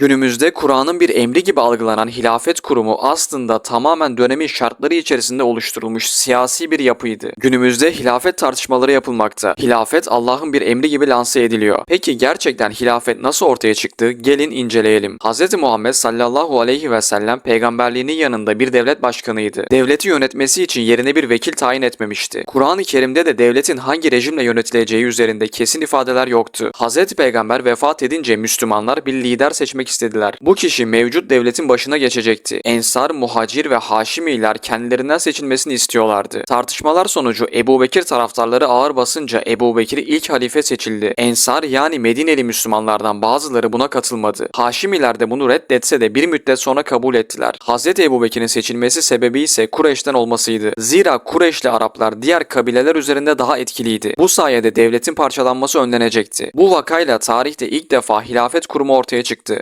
Günümüzde Kur'an'ın bir emri gibi algılanan hilafet kurumu aslında tamamen dönemin şartları içerisinde oluşturulmuş siyasi bir yapıydı. Günümüzde hilafet tartışmaları yapılmakta. Hilafet Allah'ın bir emri gibi lanse ediliyor. Peki gerçekten hilafet nasıl ortaya çıktı? Gelin inceleyelim. Hz. Muhammed sallallahu aleyhi ve sellem peygamberliğinin yanında bir devlet başkanıydı. Devleti yönetmesi için yerine bir vekil tayin etmemişti. Kur'an-ı Kerim'de de devletin hangi rejimle yönetileceği üzerinde kesin ifadeler yoktu. Hz. Peygamber vefat edince Müslümanlar bir lider seçmek istediler. Bu kişi mevcut devletin başına geçecekti. Ensar, Muhacir ve Haşimiler kendilerinden seçilmesini istiyorlardı. Tartışmalar sonucu Ebu Bekir taraftarları ağır basınca Ebu Bekir ilk halife seçildi. Ensar yani Medineli Müslümanlardan bazıları buna katılmadı. Haşimiler de bunu reddetse de bir müddet sonra kabul ettiler. Hz. Ebu Bekir'in seçilmesi sebebi ise Kureyş'ten olmasıydı. Zira Kureyşli Araplar diğer kabileler üzerinde daha etkiliydi. Bu sayede devletin parçalanması önlenecekti. Bu vakayla tarihte ilk defa hilafet kurumu ortaya çıktı.